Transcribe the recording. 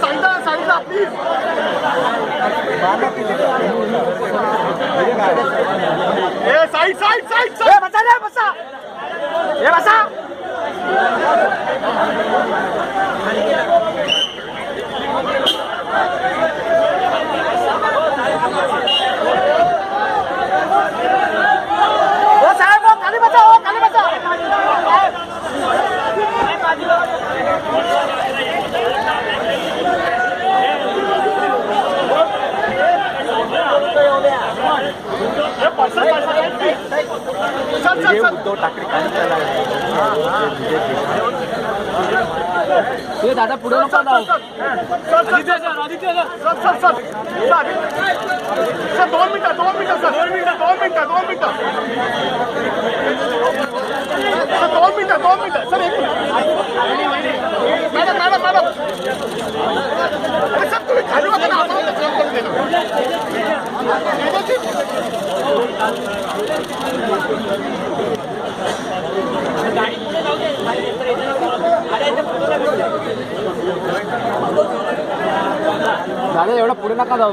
साईडला साईडला प्लीज ए साईड साईड साईड बसा बसा. हे बसा. उद्धव ठाकरे ते दादा पुढे नको सर दोन मिनिटं दोन मिनिटं सर दोन मिनिटं. दोन मिनिटं दोन मिनिटं. दोन मिनिटं दोन मिनिटं. सर दादा एवढा पुढे नका जाऊ.